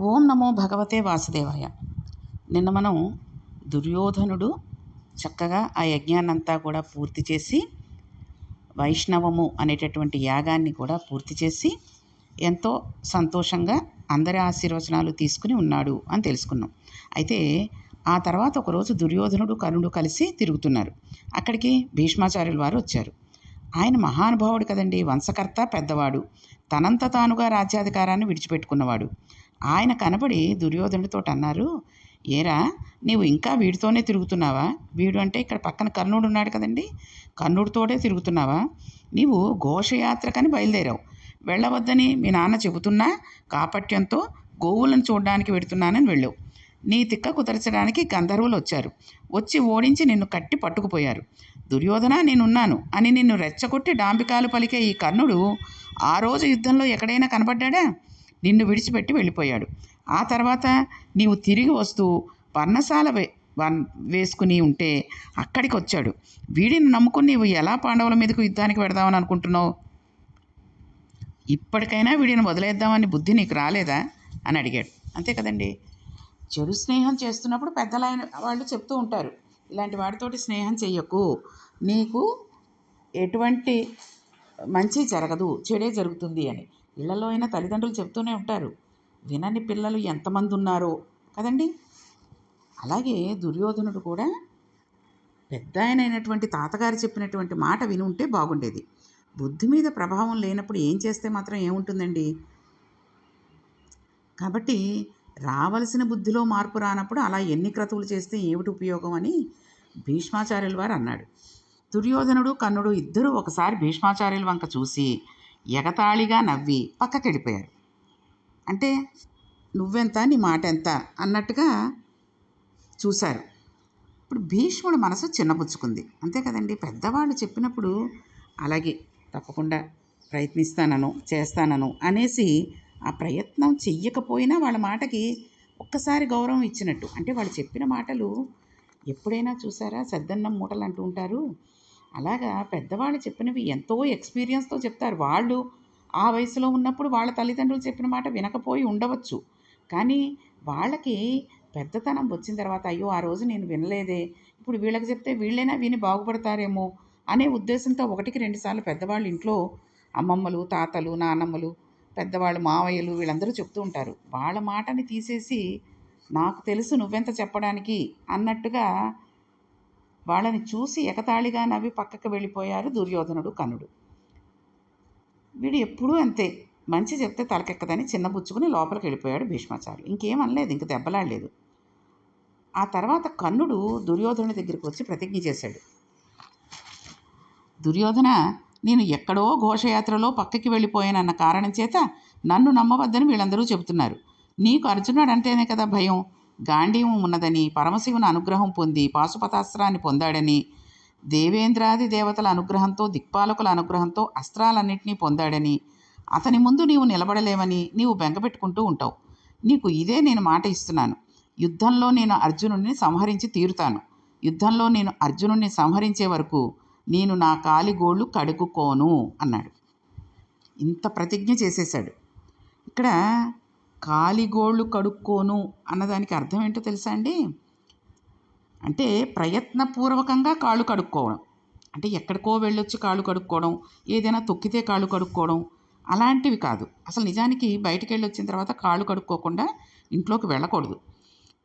ఓం నమో భగవతే వాసుదేవాయ. నిన్న మనం దుర్యోధనుడు చక్కగా ఆ యజ్ఞాన్నంతా కూడా పూర్తి చేసి వైష్ణవము అనేటటువంటి యాగాన్ని కూడా పూర్తి చేసి ఎంతో సంతోషంగా అందరి ఆశీర్వచనాలు తీసుకుని ఉన్నాడు అని తెలుసుకున్నాం. అయితే ఆ తర్వాత ఒకరోజు దుర్యోధనుడు కర్ణుడు కలిసి తిరుగుతున్నారు. అక్కడికి భీష్మాచార్యుల వారు వచ్చారు. ఆయన మహానుభావుడు కదండి వంశకర్త పెద్దవాడు. తనంత తానుగా రాజ్యాధికారాన్ని విడిచిపెట్టుకున్నవాడు. ఆయన కనబడి దుర్యోధనుడితో అన్నారు ఏరా నీవు ఇంకా వీడితోనే తిరుగుతున్నావా? వీడు అంటే ఇక్కడ పక్కన కర్ణుడు ఉన్నాడు కదండి కర్ణుడితోటే తిరుగుతున్నావా? నీవు ఘోషయాత్రకని బయలుదేరావు. వెళ్ళవద్దని మీ నాన్న చెబుతున్నా కాపట్యంతో గోవులను చూడడానికి వెడుతున్నానని వెళ్ళావు. నీ తిక్క కుదర్చడానికి గంధర్వులు వచ్చారు. వచ్చి ఓడించి నిన్ను కట్టి పట్టుకుపోయారు. దుర్యోధన నేనున్నాను అని నిన్ను రెచ్చగొట్టి డాంబికాలు పలికే ఈ కర్ణుడు ఆ రోజు యుద్ధంలో ఎక్కడైనా కనబడ్డాడా? నిన్ను విడిచిపెట్టి వెళ్ళిపోయాడు. ఆ తర్వాత నీవు తిరిగి వస్తూ పర్ణశాల వే వన్ వేసుకుని ఉంటే అక్కడికి వచ్చాడు వీడిని నమ్ముకుని నీవు ఎలా పాండవుల మీదకు యుద్ధానికి పెడదామని అనుకుంటున్నావు? ఇప్పటికైనా వీడిని వదిలేద్దామని బుద్ధి నీకు రాలేదా? అని అడిగాడు. అంతే కదండి. చెడు స్నేహం చేస్తున్నప్పుడు పెద్దలైన వాళ్ళు చెప్తూ ఉంటారు. ఇలాంటి వాడితోటి స్నేహం చెయ్యకు. నీకు ఎటువంటి మంచి జరగదు. చెడే జరుగుతుంది అని. ఇళ్ళలో అయినా తల్లిదండ్రులు చెప్తూనే ఉంటారు వినని పిల్లలు ఎంతమంది ఉన్నారో కదండి? అలాగే దుర్యోధనుడు కూడా పెద్ద ఆయన అయినటువంటి తాతగారు చెప్పినటువంటి మాట విని ఉంటే బాగుండేది. బుద్ధి మీద ప్రభావం లేనప్పుడు ఏం చేస్తే మాత్రం ఏముంటుందండి? కాబట్టి రావలసిన బుద్ధిలో మార్పు రానప్పుడు అలా ఎన్ని క్రతువులు చేస్తే ఏమిటి ఉపయోగం అని భీష్మాచార్యుల వారు అన్నాడు. దుర్యోధనుడు కన్నుడు ఇద్దరూ ఒకసారి భీష్మాచార్యుల వంక చూసి ఎగతాళిగా నవ్వి పక్కకెళ్ళిపోయారు అంటే నువ్వెంత నీ మాట ఎంత అన్నట్టుగా చూశారు. ఇప్పుడు భీష్ముడు మనసు చిన్నపుచ్చుకుంది. అంతే కదండి పెద్దవాళ్ళు చెప్పినప్పుడు అలాగే తప్పకుండా ప్రయత్నిస్తానను చేస్తానను అనేసి ఆ ప్రయత్నం చెయ్యకపోయినా వాళ్ళ మాటకి ఒక్కసారి గౌరవం ఇచ్చినట్టు. అంటే వాళ్ళు చెప్పిన మాటలు ఎప్పుడైనా చూసారా? సద్దన్నం మూటలు అంటూ ఉంటారు. అలాగా పెద్దవాళ్ళు చెప్పినవి ఎంతో ఎక్స్పీరియన్స్తో చెప్తారు. వాళ్ళు ఆ వయసులో ఉన్నప్పుడు వాళ్ళ తల్లిదండ్రులు చెప్పిన మాట వినకపోయి ఉండవచ్చు. కానీ వాళ్ళకి పెద్దతనం వచ్చిన తర్వాత అయ్యో ఆ రోజు నేను వినలేదే ఇప్పుడు వీళ్ళకి చెప్తే వీళ్ళైనా విని బాగుపడతారేమో అనే ఉద్దేశంతో ఒకటికి రెండుసార్లు పెద్దవాళ్ళు ఇంట్లో అమ్మమ్మలు తాతలు నాన్నమ్మలు పెద్దవాళ్ళు మావయ్యలు వీళ్ళందరూ చెప్తూ ఉంటారు. వాళ్ళ మాటని తీసేసి నాకు తెలుసు నువ్వెంత చెప్పడానికి అన్నట్టుగా వాళ్ళని చూసి ఎగతాళిగా నవ్వి పక్కకు వెళ్ళిపోయారు దుర్యోధనుడు కనుడు. వీడు ఎప్పుడూ అంతే. మంచి చెప్తే తలకెక్కదని చిన్నబుచ్చుకుని లోపలికి వెళ్ళిపోయాడు భీష్మాచార్యులు ఇంకేమనలేదు ఇంక దెబ్బలాడలేదు. ఆ తర్వాత కన్నుడు దుర్యోధనుడి దగ్గరికి వచ్చి ప్రతిజ్ఞ చేశాడు. దుర్యోధన నేను ఎక్కడో ఘోషయాత్రలో పక్కకి వెళ్ళిపోయానన్న కారణం చేత నన్ను నమ్మవద్దని వీళ్ళందరూ చెబుతున్నారు. నీకు అర్జునుడు అంటేనే కదా భయం. గాంధీవం ఉన్నదని పరమశివుని అనుగ్రహం పొంది పాశుపతాస్త్రాన్ని పొందాడని దేవేంద్రాది దేవతల అనుగ్రహంతో దిక్పాలకుల అనుగ్రహంతో అస్త్రాలన్నింటినీ పొందాడని అతని ముందు నీవు నిలబడలేవని నీవు బెంగపెట్టుకుంటూ ఉంటావు. నీకు ఇదే నేను మాట ఇస్తున్నాను. యుద్ధంలో నేను అర్జునుడిని సంహరించి తీరుతాను. యుద్ధంలో నేను అర్జునుడిని సంహరించే వరకు నేను నా కాలిగోళ్ళు కడుక్కోను అన్నాడు. ఇంత ప్రతిజ్ఞ చేసేశాడు. ఇక్కడ కాలిగోళ్ళు కడుక్కోను అన్నదానికి అర్థం ఏంటో తెలుసా అండి? అంటే ప్రయత్నపూర్వకంగా కాళ్ళు కడుక్కోవడం. అంటే ఎక్కడికో వెళ్ళొచ్చి కాళ్ళు కడుక్కోవడం ఏదైనా తొక్కితే కాళ్ళు కడుక్కోవడం అలాంటివి కాదు. అసలు నిజానికి బయటికి వెళ్ళి వచ్చిన తర్వాత కాళ్ళు కడుక్కోకుండా ఇంట్లోకి వెళ్ళకూడదు.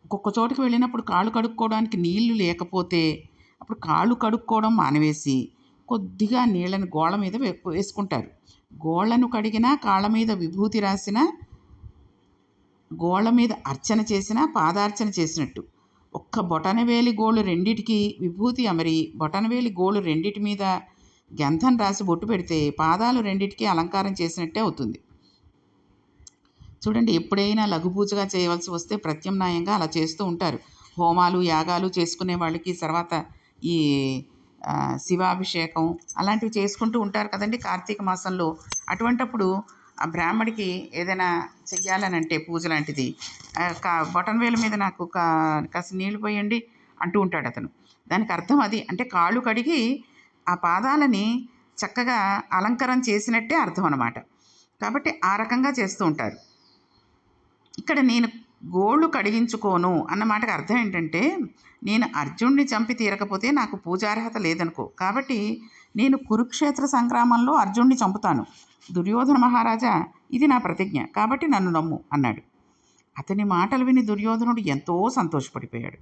ఒక్కొక్క చోటుకి వెళ్ళినప్పుడు కాళ్ళు కడుక్కోవడానికి నీళ్ళు లేకపోతే అప్పుడు కాళ్ళు కడుక్కోవడం మానవేసి కొద్దిగా నీళ్ళని గోళ్ళ మీద వే- వేసుకుంటారు. గోళ్ళను కడిగినా కాళ్ళ మీద విభూతి రాసిన గోళ్ళ మీద అర్చన చేసిన పాదార్చన చేసినట్టు. ఒక్క బొటనవేలి గోళ్ళు రెండిటికి విభూతి అమరి బొటనవేలి గోళ్ళు రెండిటి మీద గంధం రాసి బొట్టు పెడితే పాదాలు రెండిటికి అలంకారం చేసినట్టే అవుతుంది. చూడండి ఎప్పుడైనా లఘు పూజగా చేయవలసి వస్తే ప్రత్యామ్నాయంగా అలా చేస్తూ ఉంటారు. హోమాలు యాగాలు చేసుకునే వాళ్ళకి తర్వాత ఈ శివాభిషేకం అలాంటివి చేసుకుంటూ ఉంటారు కదండి కార్తీక మాసంలో. అటువంటప్పుడు ఆ బ్రాహ్మడికి ఏదైనా చెయ్యాలనంటే పూజ లాంటిది. కా బొటన్ వేల మీద నాకు కా కాస్త నీళ్ళు పోయండి అంటూ ఉంటాడు అతను. దానికి అర్థం అది. అంటే కాళ్ళు కడిగి ఆ పాదాలని చక్కగా అలంకరణ చేసినట్టే అర్థం అనమాట కాబట్టి ఆ రకంగా చేస్తూ ఉంటారు. ఇక్కడ నేను గోళ్ళు కడిగించుకోను అన్న మాటకు అర్థం ఏంటంటే నేను అర్జునుడిని చంపి తీరకపోతే నాకు పూజార్హత లేదనుకో. కాబట్టి నేను కురుక్షేత్ర సంగ్రామంలో అర్జునుడిని చంపుతాను. దుర్యోధన మహారాజా ఇది నా ప్రతిజ్ఞ కాబట్టి నన్ను నమ్ము అన్నాడు. అతని మాటలు విని దుర్యోధనుడు ఎంతో సంతోషపడిపోయాడు.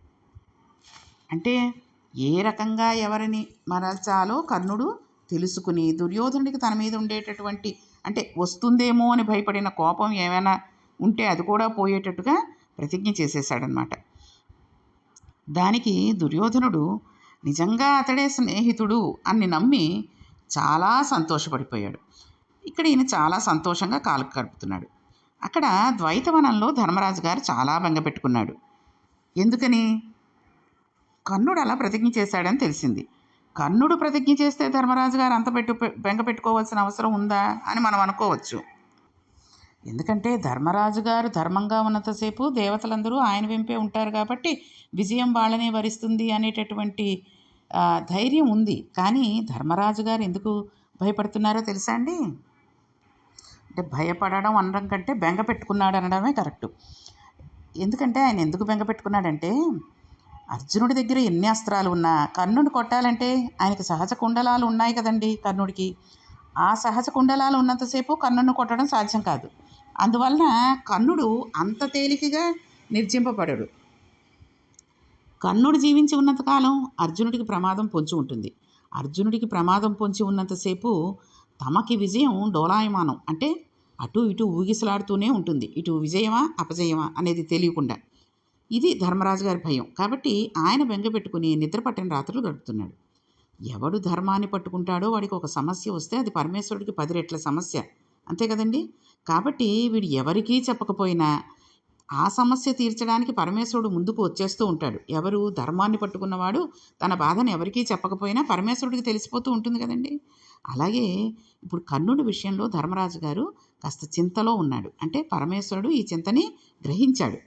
అంటే ఏ రకంగా ఎవరిని మరల్చాలో కర్ణుడు తెలుసుకుని దుర్యోధనుడికి తన మీద ఉండేటటువంటి అంటే వస్తుందేమో అని భయపడిన కోపం ఏమైనా ఉంటే అది కూడా పోయేటట్టుగా ప్రతిజ్ఞ చేసేసాడనమాట దానికి దుర్యోధనుడు నిజంగా అతడే స్నేహితుడు అని నమ్మి చాలా సంతోషపడిపోయాడు. ఇక్కడ ఈయన చాలా సంతోషంగా కాలు గడుపుతున్నాడు అక్కడ ద్వైతవనంలో ధర్మరాజు గారు చాలా బెంగపెట్టుకున్నాడు ఎందుకని? కర్ణుడు అలా ప్రతిజ్ఞ చేశాడని తెలిసింది. కర్ణుడు ప్రతిజ్ఞ చేస్తే ధర్మరాజు గారు అంత పెట్టు బెంగ పెట్టుకోవాల్సిన అవసరం ఉందా అని మనం అనుకోవచ్చు. ఎందుకంటే ధర్మరాజు గారు ధర్మంగా ఉన్నంతసేపు దేవతలందరూ ఆయన వెంపే ఉంటారు కాబట్టి విజయం వాళ్ళనే వరిస్తుంది అనేటటువంటి ధైర్యం ఉంది. కానీ ధర్మరాజు గారు ఎందుకు భయపడుతున్నారో తెలుసా అండి? అంటే భయపడడం అనడం కంటే బెంగ పెట్టుకున్నాడు అనడమే కరెక్ట్. ఎందుకంటే ఆయన ఎందుకు బెంగ పెట్టుకున్నాడంటే అర్జునుడి దగ్గర ఎన్ని అస్త్రాలు ఉన్నా కర్ణుడు కొట్టాలంటే ఆయనకి సహజ కుండలాలు ఉన్నాయి కదండి కర్ణుడికి. ఆ సహజ కుండలాలు ఉన్నంతసేపు కర్ణుడిని కొట్టడం సాధ్యం కాదు. అందువలన కర్ణుడు అంత తేలికగా నిర్జింపబడడు. కర్ణుడు జీవించి ఉన్నంతకాలం అర్జునుడికి ప్రమాదం పొంచి ఉంటుంది. అర్జునుడికి ప్రమాదం పొంచి ఉన్నంతసేపు తమకి విజయం డోలాయమానం. అంటే అటు ఇటు ఊగిసలాడుతూనే ఉంటుంది. ఇటు విజయమా అపజయమా అనేది తెలియకుండా. ఇది ధర్మరాజు గారి భయం. కాబట్టి ఆయన బెంగ పెట్టుకుని నిద్ర పట్టిన రాత్రులు గడుపుతున్నాడు. ఎవడు ధర్మాన్ని పట్టుకుంటాడో వాడికి ఒక సమస్య వస్తే అది పరమేశ్వరుడికి పది రెట్ల సమస్య. అంతే కదండి? కాబట్టి వీడు ఎవరికీ చెప్పకపోయినా ఆ సమస్య తీర్చడానికి పరమేశ్వరుడు ముందుకు వచ్చేస్తూ ఉంటాడు. ఎవరు ధర్మాన్ని పట్టుకున్నవాడు తన బాధను ఎవరికీ చెప్పకపోయినా పరమేశ్వరుడికి తెలిసిపోతూ ఉంటుంది కదండి? అలాగే ఇప్పుడు కర్ణుడి విషయంలో ధర్మరాజు గారు కాస్త చింతలో ఉన్నాడు. అంటే పరమేశ్వరుడు ఈ చింతని గ్రహించాడు.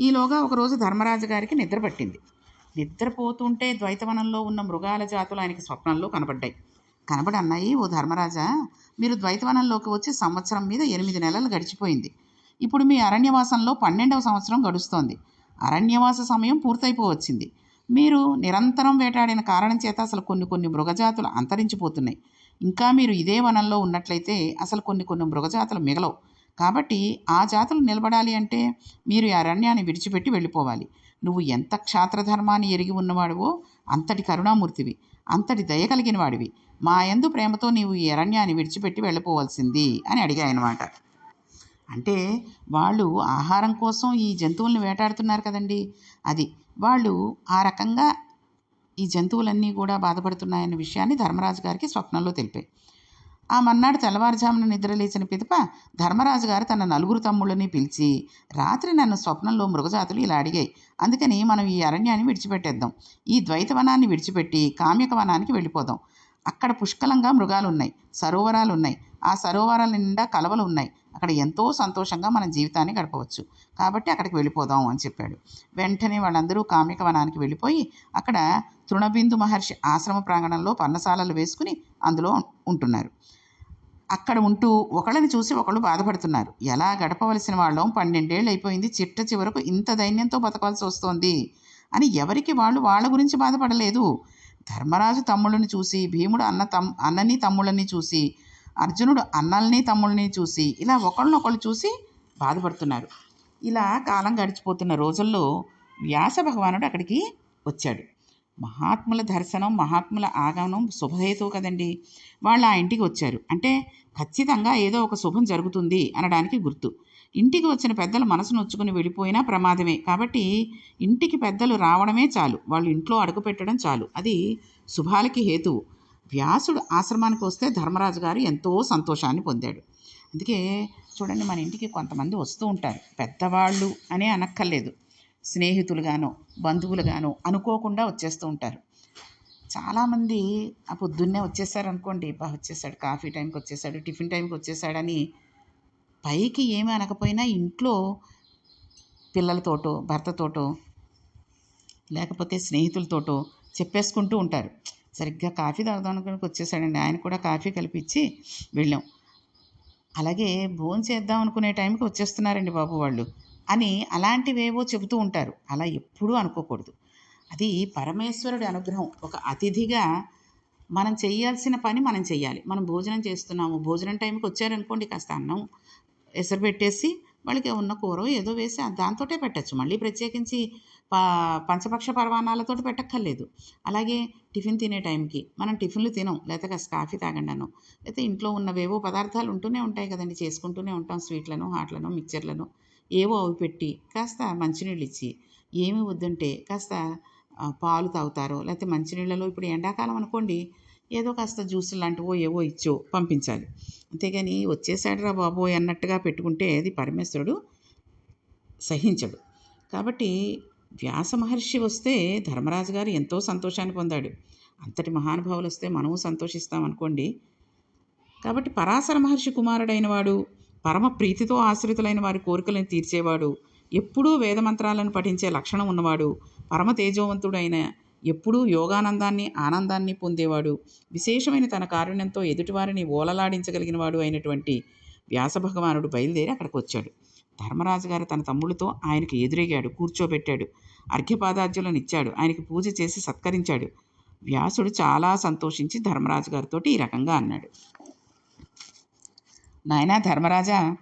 ఈలోగా ఒకరోజు ధర్మరాజు గారికి నిద్ర పట్టింది. నిద్రపోతుంటే ద్వైతవనంలో ఉన్న మృగాల జాతులు ఆయనకి స్వప్నంలో కనబడ్డాయి. కనబడి అన్నాయి ఓ ధర్మరాజా మీరు ద్వైతవనంలోకి వచ్చి సంవత్సరం మీద ఎనిమిది నెలలు గడిచిపోయింది. ఇప్పుడు మీ అరణ్యవాసంలో పన్నెండవ సంవత్సరం గడుస్తోంది. అరణ్యవాస సమయం పూర్తయిపోవచ్చింది. మీరు నిరంతరం వేటాడిన కారణం చేత అసలు కొన్ని కొన్ని మృగజాతులు అంతరించిపోతున్నాయి. ఇంకా మీరు ఇదే వనంలో ఉన్నట్లయితే అసలు కొన్ని కొన్ని మృగజాతులు మిగలవు. కాబట్టి ఆ జాతులు నిలబడాలి అంటే మీరు ఈ అరణ్యాన్ని విడిచిపెట్టి వెళ్ళిపోవాలి. నువ్వు ఎంత క్షాత్రధర్మాన్ని ఎరిగి ఉన్నవాడివో అంతటి కరుణామూర్తివి అంతటి దయ కలిగిన వాడివి. మా యందు ప్రేమతో నీవు ఈ అరణ్యాన్ని విడిచిపెట్టి వెళ్ళిపోవాల్సింది అని అడిగాయనమాట అంటే వాళ్ళు ఆహారం కోసం ఈ జంతువుల్ని వేటాడుతున్నారు కదండి. అది వాళ్ళు ఆ రకంగా ఈ జంతువులన్నీ కూడా బాధపడుతున్నాయన్న విషయాన్ని ధర్మరాజు గారికి స్వప్నంలో తెలిపాయి. ఆ మన్నాడు తెల్లవారుజామున నిద్రలేచిన పిదప ధర్మరాజు గారు తన నలుగురు తమ్ముళ్ళని పిలిచి రాత్రి నన్ను స్వప్నంలో మృగజాతులు ఇలా అడిగాయి. అందుకని మనం ఈ అరణ్యాన్ని విడిచిపెట్టేద్దాం. ఈ ద్వైతవనాన్ని విడిచిపెట్టి కామ్యక వనానికి వెళ్ళిపోదాం. అక్కడ పుష్కలంగా మృగాలు ఉన్నాయి సరోవరాలు ఉన్నాయి ఆ సరోవరాల నిండా కలవలు ఉన్నాయి అక్కడ ఎంతో సంతోషంగా మన జీవితాన్ని గడపవచ్చు. కాబట్టి అక్కడికి వెళ్ళిపోదాం అని చెప్పాడు. వెంటనే వాళ్ళందరూ కామిక వనానికి వెళ్ళిపోయి అక్కడ తృణబిందు మహర్షి ఆశ్రమ ప్రాంగణంలో పర్ణశాలలు వేసుకుని అందులో ఉంటున్నారు. అక్కడ ఉంటూ ఒకళ్ళని చూసి ఒకళ్ళు బాధపడుతున్నారు. ఎలా గడపవలసిన వాళ్ళం పన్నెండేళ్ళు అయిపోయింది. చిట్ట చివరకు ఇంత దైన్యంతో బతకాల్సి వస్తోంది అని ఎవరికి వాళ్ళు వాళ్ళ గురించి బాధపడలేదు. ధర్మరాజు తమ్ముళ్ళని చూసి భీముడు అన్న తమ్ అన్నని తమ్ముళ్ళని చూసి అర్జునుడు అన్నల్ని తమ్ముళ్ళని చూసి ఇలా ఒకళ్ళనొకళ్ళు చూసి బాధపడుతున్నారు. ఇలా కాలం గడిచిపోతున్న రోజుల్లో వ్యాస భగవానుడు అక్కడికి వచ్చాడు. మహాత్ముల దర్శనం మహాత్ముల ఆగమనం శుభహేతువు కదండి. వాళ్ళు ఆ ఇంటికి వచ్చారు. అంటే ఖచ్చితంగా ఏదో ఒక శుభం జరుగుతుంది అనడానికి గుర్తు. ఇంటికి వచ్చిన పెద్దలు మనసు నొచ్చుకుని వెళ్ళిపోయినా ప్రమాదమే. కాబట్టి ఇంటికి పెద్దలు రావడమే చాలు. వాళ్ళు ఇంట్లో అడుగుపెట్టడం చాలు. అది శుభాలకి హేతువు. వ్యాసుడు ఆశ్రమానికి వస్తే ధర్మరాజు గారు ఎంతో సంతోషాన్ని పొందాడు. అందుకే చూడండి మన ఇంటికి కొంతమంది వస్తూ ఉంటారు. పెద్దవాళ్ళు అనే అనక్కర్లేదు. స్నేహితులుగానో బంధువులుగానో అనుకోకుండా వచ్చేస్తూ ఉంటారు. చాలామంది ఆ పొద్దున్నే వచ్చేసారు అనుకోండి బా వచ్చేసాడు కాఫీ టైంకి వచ్చేసాడు టిఫిన్ టైంకి వచ్చేసాడని పైకి ఏమీ అనకపోయినా ఇంట్లో పిల్లలతోటో భర్తతోటో లేకపోతే స్నేహితులతోటో చెప్పేసుకుంటూ ఉంటారు. సరిగ్గా కాఫీ తాగుదామనుకుని వచ్చేసాడండి. ఆయన కూడా కాఫీ కలిపిచ్చి వెళ్ళాం. అలాగే భోజనం చేద్దాం అనుకునే టైంకి వచ్చేస్తున్నారండి బాబు వాళ్ళు అని అలాంటివేవో చెబుతూ ఉంటారు. అలా ఎప్పుడూ అనుకోకూడదు. అది పరమేశ్వరుడి అనుగ్రహం. ఒక అతిథిగా మనం చేయాల్సిన పని మనం చేయాలి. మనం భోజనం చేస్తున్నాము. భోజనం టైంకి వచ్చారనుకోండి కాస్త అన్నం ఎసరు పెట్టేసి వాళ్ళకి ఉన్న కూర ఏదో వేసి దాంతోటే పెట్టచ్చు. మళ్ళీ ప్రత్యేకించి ప పంచపక్ష పరమాణాలతో పెట్టక్కర్లేదు. అలాగే టిఫిన్ తినే టైంకి మనం టిఫిన్లు తినం లేకపోతే కాస్త కాఫీ తాగండి లేకపోతే ఇంట్లో ఉన్నవేవో పదార్థాలు ఉంటూనే ఉంటాయి కదండి. చేసుకుంటూనే ఉంటాం స్వీట్లను హాట్లను మిక్చర్లను. ఏవో అవి పెట్టి కాస్త మంచినీళ్ళు ఇచ్చి ఏమి వద్దంటే కాస్త పాలు తాగుతారో లేకపోతే మంచినీళ్ళలో ఇప్పుడు ఎండాకాలం అనుకోండి ఏదో కాస్త జ్యూస్ లాంటివో ఏవో ఇచ్చో పంపించాలి. అంతేగాని వచ్చేసాడురా బాబోయ్ అన్నట్టుగా పెట్టుకుంటే అది పరమేశ్వరుడు సహించడు. కాబట్టి వ్యాస మహర్షి వస్తే ధర్మరాజు గారు ఎంతో సంతోషాన్ని పొందాడు. అంతటి మహానుభావులు వస్తే మనము సంతోషిస్తాం అనుకోండి. కాబట్టి పరాశర మహర్షి కుమారుడైన వాడు పరమ ప్రీతితో ఆశ్రితులైన వారి కోరికలను తీర్చేవాడు ఎప్పుడూ వేదమంత్రాలను పఠించే లక్షణం ఉన్నవాడు పరమ తేజవంతుడైన ఎప్పుడూ యోగానందాన్ని ఆనందాన్ని పొందేవాడు. విశేషమైన తన కారుణ్యంతో ఎదుటివారిని ఓలలాడించగలిగిన వాడు అయినటువంటి వ్యాస భగవానుడు బయలుదేరి అక్కడికి వచ్చాడు ధర్మరాజు గారు తన తమ్ముడితో ఆయనకు ఎదురయ్యాడు కూర్చోబెట్టాడు. అర్ఘ్యపాదార్జులను ఇచ్చాడు ఆయనకి పూజ చేసి సత్కరించాడు. వ్యాసుడు చాలా సంతోషించి ధర్మరాజు గారితో ఈ రకంగా అన్నాడు. నాయనా ధర్మరాజా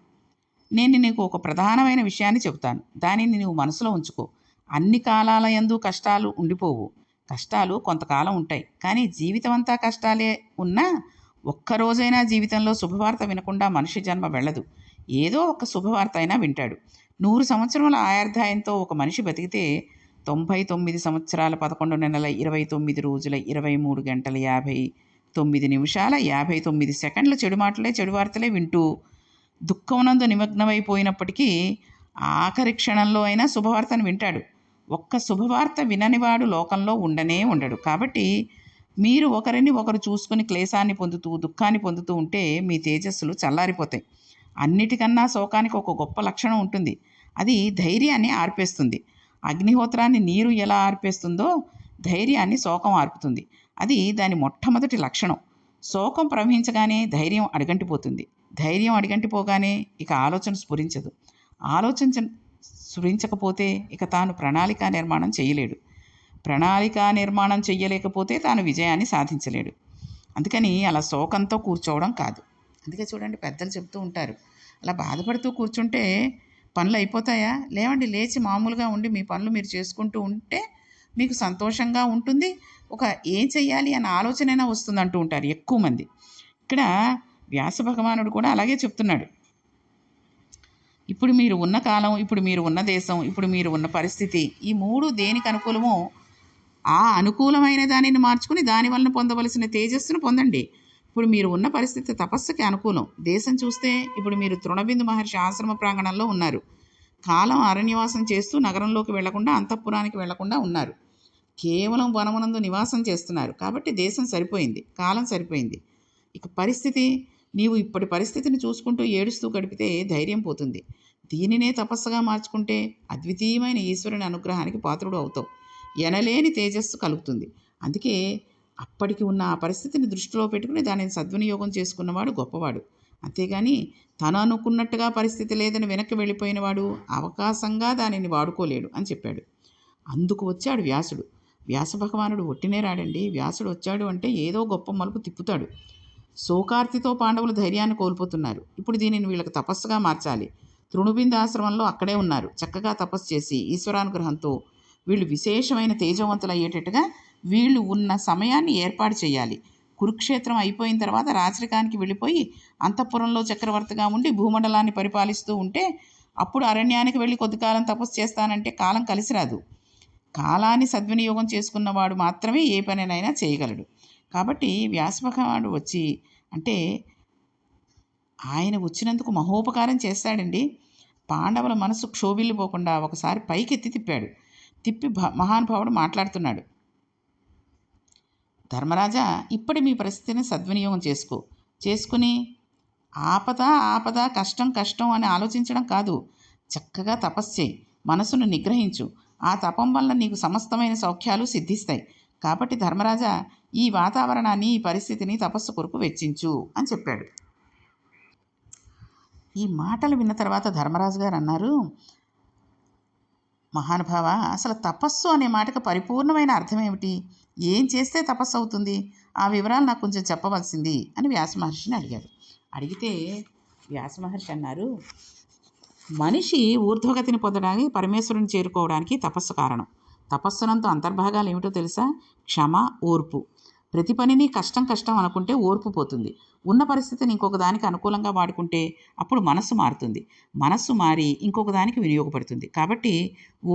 నేను నీకు ఒక ప్రధానమైన విషయాన్ని చెబుతాను. దానిని నువ్వు మనసులో ఉంచుకో. అన్ని కాలాల యందు కష్టాలు ఉండిపోవు. కష్టాలు కొంతకాలం ఉంటాయి. కానీ జీవితం అంతా కష్టాలే ఉన్నా ఒక్కరోజైనా జీవితంలో శుభవార్త వినకుండా మనిషి జన్మ వెళ్ళదు. ఏదో ఒక శుభవార్త అయినా వింటాడు. నూరు సంవత్సరముల ఆయార్ధాయంతో ఒక మనిషి బతికితే తొంభై తొమ్మిది సంవత్సరాల పదకొండు నెలల ఇరవై తొమ్మిది రోజుల ఇరవై మూడు గంటల యాభై తొమ్మిది నిమిషాల యాభై తొమ్మిది సెకండ్ల చెడు మాటలే చెడు వార్తలే వింటూ దుఃఖమునందు నిమగ్నమైపోయినప్పటికీ ఆఖరి క్షణంలో అయినా శుభవార్తను వింటాడు. ఒక్క శుభవార్త విననివాడు లోకంలో ఉండనే ఉండడు. కాబట్టి మీరు ఒకరిని ఒకరు చూసుకుని క్లేశాన్ని పొందుతూ దుఃఖాన్ని పొందుతూ ఉంటే మీ తేజస్సులు చల్లారిపోతాయి. అన్నిటికన్నా శోకానికి ఒక గొప్ప లక్షణం ఉంటుంది. అది ధైర్యాన్ని ఆర్పేస్తుంది. అగ్నిహోత్రాన్ని నీరు ఎలా ఆర్పేస్తుందో ధైర్యాన్ని శోకం ఆర్పుతుంది. అది దాని మొట్టమొదటి లక్షణం. శోకం ప్రవహించగానే ధైర్యం అడగంటిపోతుంది. ధైర్యం అడిగంటిపోగానే ఇక ఆలోచన స్ఫురించదు. ఆలోచించ స్ఫురించకపోతే ఇక తాను ప్రణాళిక నిర్మాణం చేయలేడు. ప్రణాళిక నిర్మాణం చెయ్యలేకపోతే తాను విజయాన్ని సాధించలేడు. అందుకని అలా శోకంతో కూర్చోవడం కాదు. అందుకే చూడండి పెద్దలు చెప్తూ ఉంటారు. అలా బాధపడుతూ కూర్చుంటే పనులు అయిపోతాయా? లేవండి లేచి మామూలుగా ఉండి మీ పనులు మీరు చేసుకుంటూ ఉంటే మీకు సంతోషంగా ఉంటుంది. ఒక ఏం చెయ్యాలి అన్న ఆలోచనైనా వస్తుంది అంటూ ఉంటారు ఎక్కువ మంది. ఇక్కడ వ్యాస భగవానుడు కూడా అలాగే చెప్తున్నాడు. ఇప్పుడు మీరు ఉన్న కాలం ఇప్పుడు మీరు ఉన్న దేశం ఇప్పుడు మీరు ఉన్న పరిస్థితి ఈ మూడు దేనికి అనుకూలమో ఆ అనుకూలమైన దానిని మార్చుకుని దాని వలన పొందవలసిన తేజస్సును పొందండి. ఇప్పుడు మీరు ఉన్న పరిస్థితి తపస్సుకి అనుకూలం. దేశం చూస్తే ఇప్పుడు మీరు తృణబిందు మహర్షి ఆశ్రమ ప్రాంగణంలో ఉన్నారు. కాలం అరణ్యవాసం చేస్తూ నగరంలోకి వెళ్ళకుండా అంతఃపురానికి వెళ్ళకుండా ఉన్నారు. కేవలం వనమునందు నివాసం చేస్తున్నారు. కాబట్టి దేశం సరిపోయింది. కాలం సరిపోయింది. ఇక పరిస్థితి నీవు ఇప్పటి పరిస్థితిని చూసుకుంటూ ఏడుస్తూ గడిపితే ధైర్యం పోతుంది. దీనినే తపస్సుగా మార్చుకుంటే అద్వితీయమైన ఈశ్వరుని అనుగ్రహానికి పాత్రుడు అవుతావు. ఎనలేని తేజస్సు కలుగుతుంది. అందుకే అప్పటికి ఉన్న ఆ పరిస్థితిని దృష్టిలో పెట్టుకుని దానిని సద్వినియోగం చేసుకున్నవాడు గొప్పవాడు. అంతేగాని తను అనుకున్నట్టుగా పరిస్థితి లేదని వెనక్కి వెళ్ళిపోయినవాడు అవకాశంగా దానిని వాడుకోలేడు అని చెప్పాడు. అందుకు వచ్చాడు వ్యాసుడు. వ్యాస భగవానుడు ఒట్టినే రాడండి. వ్యాసుడు వచ్చాడు అంటే ఏదో గొప్ప మలుపు తిప్పుతాడు. శోకార్తితో పాండవులు ధైర్యాన్ని కోల్పోతున్నారు. ఇప్పుడు దీనిని వీళ్ళకి తపస్సుగా మార్చాలి. తృణుబింద ఆశ్రమంలో అక్కడే ఉన్నారు. చక్కగా తపస్సు చేసి ఈశ్వరానుగ్రహంతో వీళ్ళు విశేషమైన తేజవంతులు అయ్యేటట్టుగా వీళ్ళు ఉన్న సమయాన్ని ఏర్పాటు చేయాలి. కురుక్షేత్రం అయిపోయిన తర్వాత రాచరికానికి వెళ్ళిపోయి అంతఃపురంలో చక్రవర్తిగా ఉండి భూమండలాన్ని పరిపాలిస్తూ ఉంటే అప్పుడు అరణ్యానికి వెళ్ళి కొద్ది కాలం తపస్సు చేస్తానంటే కాలం కలిసి రాదు. కాలాన్ని సద్వినియోగం చేసుకున్నవాడు మాత్రమే ఏ పనినైనా చేయగలడు. కాబట్టి వ్యాసభగవానుడు వచ్చి అంటే ఆయన వచ్చినందుకు మహోపకారం చేస్తాడండి. పాండవుల మనసు క్షోభిల్లిపోకుండా ఒకసారి పైకెత్తి తిప్పాడు. తిప్పి మహానుభావుడు మాట్లాడుతున్నాడు. ధర్మరాజా ఇప్పటి మీ పరిస్థితిని సద్వినియోగం చేసుకో. చేసుకుని ఆపద ఆపద కష్టం కష్టం అని ఆలోచించడం కాదు. చక్కగా తపస్సు చేయి. మనసును నిగ్రహించు. ఆ తపం వల్ల నీకు సమస్తమైన సౌఖ్యాలు సిద్ధిస్తాయి. కాబట్టి ధర్మరాజా ఈ వాతావరణాన్ని ఈ పరిస్థితిని తపస్సు కొరకు వెచ్చించు అని చెప్పాడు. ఈ మాటలు విన్న తర్వాత ధర్మరాజు గారు అన్నారు మహానుభావ అసలు తపస్సు అనే మాటకు పరిపూర్ణమైన అర్థం ఏమిటి? ఏం చేస్తే తపస్సు అవుతుంది? ఆ వివరాలు నాకు కొంచెం చెప్పవలసింది అని వ్యాస మహర్షిని అడిగాడు. అడిగితే వ్యాస మహర్షి అన్నారు మనిషి ఊర్ధ్వగతిని పొందడానికి పరమేశ్వరుని చేరుకోవడానికి తపస్సు కారణం. తపస్సునంత అంతర్భాగాలు ఏమిటో తెలుసా? క్షమ ఓర్పు. ప్రతి పనిని కష్టం కష్టం అనుకుంటే ఓర్పు పోతుంది. ఉన్న పరిస్థితిని ఇంకొక దానికి అనుకూలంగా వాడుకుంటే అప్పుడు మనస్సు మారుతుంది. మనస్సు మారి ఇంకొక దానికి వినియోగపడుతుంది. కాబట్టి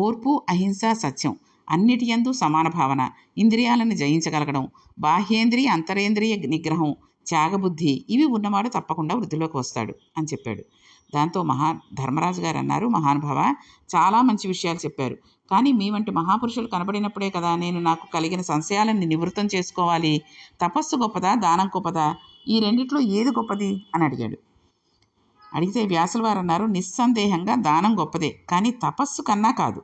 ఓర్పు అహింస సత్యం అన్నిటి యందు సమాన భావన. ఇంద్రియాలను జయించగలగడం బాహ్యేంద్రియ అంతరేంద్రియ నిగ్రహం త్యాగబుద్ధి ఇవి ఉన్నవాడు తప్పకుండా వృద్ధిలోకి వస్తాడు అని చెప్పాడు. దాంతో మహా ధర్మరాజు గారు అన్నారు మహానుభావ చాలా మంచి విషయాలు చెప్పారు. కానీ మీ వంటి మహాపురుషులు కనబడినప్పుడే కదా నేను నాకు కలిగిన సంశయాలను నివృత్తం చేసుకోవాలి. తపస్సు గొప్పదా? దానం గొప్పదా? ఈ రెండిట్లో ఏది గొప్పది? అని అడిగాడు. అడిగితే వ్యాసుల వారు అన్నారు నిస్సందేహంగా దానం గొప్పదే కానీ తపస్సు కన్నా కాదు.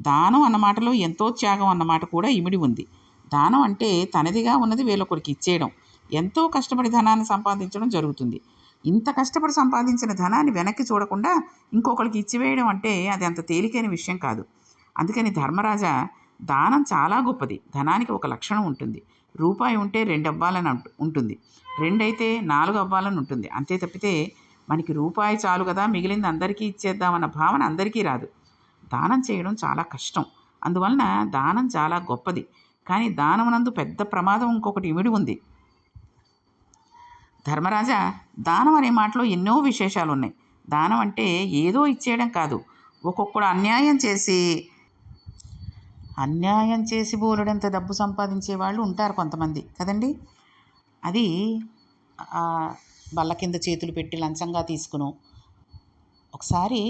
దానం అన్న మాటలో ఎంతో త్యాగం అన్నమాట కూడా ఇమిడి ఉంది. దానం అంటే తనదిగా ఉన్నది వేలొకరికి ఇచ్చేయడం. ఎంతో కష్టపడి ధనాన్ని సంపాదించడం జరుగుతుంది. ఇంత కష్టపడి సంపాదించిన ధనాన్ని వెనక్కి చూడకుండా ఇంకొకరికి ఇచ్చివేయడం అంటే అది అంత తేలికైన విషయం కాదు. అందుకని ధర్మరాజా దానం చాలా గొప్పది. ధనానికి ఒక లక్షణం ఉంటుంది. రూపాయి ఉంటే రెండు అవ్వాలని ఉంటుంది. రెండైతే నాలుగు అవ్వాలని ఉంటుంది. అంతే తప్పితే మనకి రూపాయి చాలు కదా మిగిలింది అందరికీ ఇచ్చేద్దామన్న భావన అందరికీ రాదు. దానం చేయడం చాలా కష్టం. అందువలన దానం చాలా గొప్పది. కానీ దానమునందు పెద్ద ప్రమాదం ఇంకొకటి ఇమిడి ఉంది. ధర్మరాజా దానం అనే మాటలో ఎన్నో విశేషాలు ఉన్నాయి దానం అంటే ఏదో ఇచ్చేయడం కాదు. ఒక్కొక్కడు అన్యాయం చేసి అన్యాయం చేసి బోలెడంత డబ్బు సంపాదించే వాళ్ళు ఉంటారు కొంతమంది. కదండి? అది బల్ల కింద చేతులు పెట్టి లంచంగా తీసుకును. ఒకసారి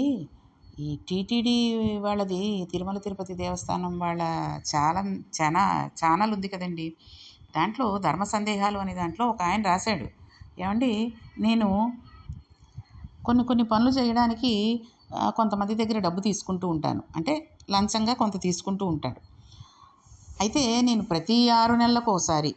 ఈ టీటీడీ వాళ్ళది తిరుమల తిరుపతి దేవస్థానం వాళ్ళ చాలా చాలా ఛానల్ ఉంది కదండి. దాంట్లో ధర్మ సందేహాలు అనే దాంట్లో ఒక ఆయన రాశాడు. ఏమండి? నేను కొన్ని కొన్ని పనులు చేయడానికి కొంతమంది దగ్గర డబ్బు తీసుకుంటూ ఉంటాను. అంటే లంచంగా కొంత తీసుకుంటూ ఉంటాడు. అయితే నేను ప్రతి ఆరు నెలలకు ఒకసారి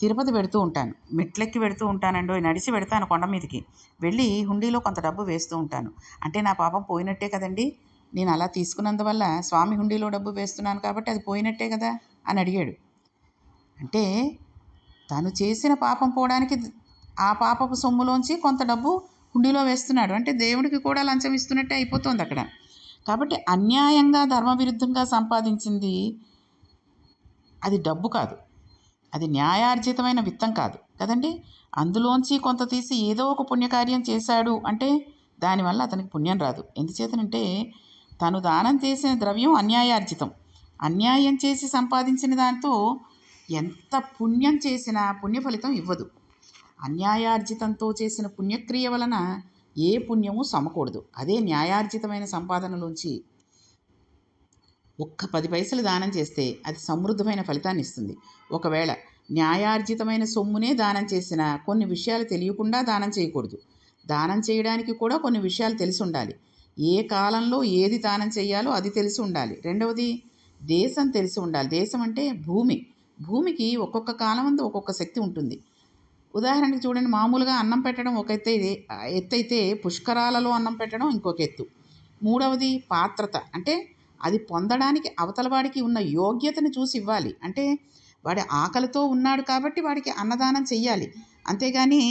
తిరుపతి పెడుతూ ఉంటాను. మెట్లెక్కి పెడుతూ ఉంటానండో. నడిచి పెడతాను కొండ మీదకి. వెళ్ళి హుండీలో కొంత డబ్బు వేస్తూ ఉంటాను. అంటే నా పాపం పోయినట్టే కదండి. నేను అలా తీసుకున్నందువల్ల స్వామి హుండీలో డబ్బు వేస్తున్నాను కాబట్టి అది పోయినట్టే కదా అని అడిగాడు. అంటే తను చేసిన పాపం పోవడానికి ఆ పాపపు సొమ్ములోంచి కొంత డబ్బు హుండీలో వేస్తున్నాడు. అంటే దేవుడికి కూడా లంచం ఇస్తున్నట్టే అయిపోతుంది అక్కడ. కాబట్టి అన్యాయంగా ధర్మవిరుద్ధంగా సంపాదించింది అది డబ్బు కాదు. అది న్యాయార్జితమైన విత్తం కాదు. కదండి? అందులోంచి కొంత తీసి ఏదో ఒక పుణ్యకార్యం చేశాడు అంటే దానివల్ల అతనికి పుణ్యం రాదు. ఎందుచేతనంటే తను దానం చేసిన ద్రవ్యం అన్యాయార్జితం. అన్యాయం చేసి సంపాదించిన దాంతో ఎంత పుణ్యం చేసినా పుణ్య ఫలితం ఇవ్వదు. అన్యాయార్జితంతో చేసిన పుణ్యక్రియ వలన ఏ పుణ్యము సమకూడదు. అదే న్యాయార్జితమైన సంపాదనలోంచి ఒక్క పది పైసలు దానం చేస్తే అది సమృద్ధమైన ఫలితాన్ని ఇస్తుంది. ఒకవేళ న్యాయార్జితమైన సొమ్మునే దానం చేసిన కొన్ని విషయాలు తెలియకుండా దానం చేయకూడదు. దానం చేయడానికి కూడా కొన్ని విషయాలు తెలిసి ఉండాలి ఏ కాలంలో ఏది దానం చేయాలో అది తెలిసి ఉండాలి రెండవది దేశం తెలిసి ఉండాలి దేశం అంటే భూమి. భూమికి ఒక్కొక్క కాలం అందు ఒక్కొక్క శక్తి ఉంటుంది. ఉదాహరణకి చూడండి మామూలుగా అన్నం పెట్టడం ఒక ఎత్తు అయితే ఎత్తు అయితే పుష్కరాలలో అన్నం పెట్టడం ఇంకొక ఎత్తు. మూడవది పాత్రత. అంటే అది పొందడానికి అవతల వాడికి ఉన్న యోగ్యతను చూసి ఇవ్వాలి. అంటే వాడి ఆకలితో ఉన్నాడు కాబట్టి వాడికి అన్నదానం చెయ్యాలి. అంతేగాని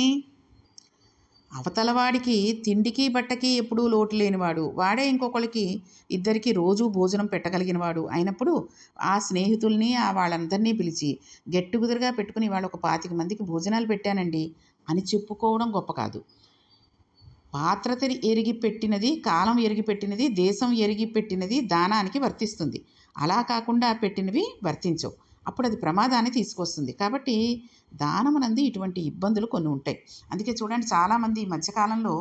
అవతలవాడికి తిండికి బట్టకి ఎప్పుడూ లోటు లేనివాడు. వాడే ఇంకొకరికి ఇద్దరికి రోజు భోజనం పెట్టగలిగినవాడు అయినప్పుడు ఆ స్నేహితుల్ని ఆ వాళ్ళందరినీ పిలిచి గెట్ టుగెదర్గా పెట్టుకుని వాళ్ళు ఒక పాతిక మందికి భోజనాలు పెట్టానండి అని చెప్పుకోవడం గొప్ప కాదు. పాత్రతని ఎరిగి పెట్టినది కాలం ఎరిగి పెట్టినది దేశం ఎరిగి పెట్టినది దానానికి వర్తిస్తుంది. అలా కాకుండా పెట్టినవి వర్తించవు. అప్పుడు అది ప్రమాదాన్ని తీసుకొస్తుంది. కాబట్టి దానమునంది ఇటువంటి ఇబ్బందులు కొన్ని ఉంటాయి. అందుకే చూడండి చాలామంది ఈ మధ్యకాలంలో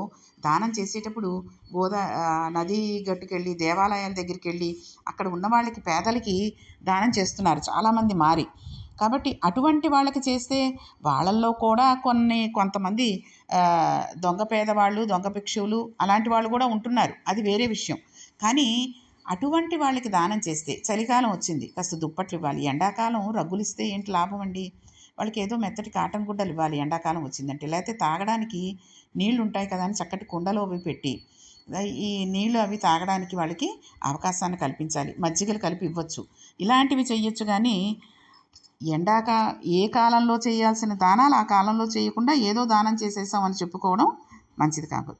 దానం చేసేటప్పుడు గోదా నది గట్టుకెళ్ళి దేవాలయాల దగ్గరికి వెళ్ళి అక్కడ ఉన్న వాళ్ళకి పేదలకి దానం చేస్తున్నారు చాలామంది మారి. కాబట్టి అటువంటి వాళ్ళకి చేస్తే వాళ్ళల్లో కూడా కొన్ని కొంతమంది దొంగ పేదవాళ్ళు దొంగ భిక్షువులు అలాంటి వాళ్ళు కూడా ఉంటున్నారు. అది వేరే విషయం. కానీ అటువంటి వాళ్ళకి దానం చేస్తే చలికాలం వచ్చింది. కాస్త దుప్పట్లు ఇవ్వాలి. ఎండాకాలం రగ్గులు ఇస్తే ఏంటి లాభం అండి? వాళ్ళకి ఏదో మెత్తటి కాటన్ గుడ్డలు ఇవ్వాలి. ఎండాకాలం వచ్చిందంటే లేకపోతే తాగడానికి నీళ్ళు ఉంటాయి కదా అని చక్కటి కుండలో అవి పెట్టి ఈ నీళ్ళు అవి తాగడానికి వాళ్ళకి అవకాశాన్ని కల్పించాలి. మజ్జిగలు కలిపి ఇవ్వచ్చు. ఇలాంటివి చెయ్యొచ్చు కానీ ఎండాకా ఏ కాలంలో చేయాల్సిన దానాలు ఆ కాలంలో చేయకుండా ఏదో దానం చేసేసామని చెప్పుకోవడం మంచిది కాదు.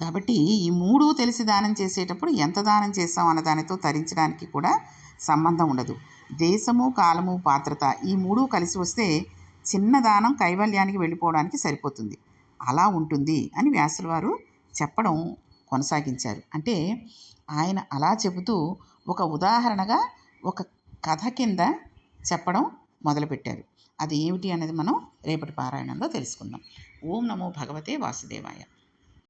కాబట్టి ఈ మూడు తెలిసి దానం చేసేటప్పుడు ఎంత దానం చేస్తాం అన్న దానితో తరించడానికి కూడా సంబంధం ఉండదు. దేశము కాలము పాత్రత ఈ మూడు కలిసి వస్తే చిన్న దానం కైవల్యానికి వెళ్ళిపోవడానికి సరిపోతుంది. అలా ఉంటుంది అని వ్యాసుల వారు చెప్పడం కొనసాగించారు. అంటే ఆయన అలా చెబుతూ ఒక ఉదాహరణగా ఒక కథ కింద చెప్పడం మొదలుపెట్టారు. అది ఏమిటి అనేది మనం రేపటి పారాయణంలో తెలుసుకుందాం. ఓం నమో భగవతే వాసుదేవాయ.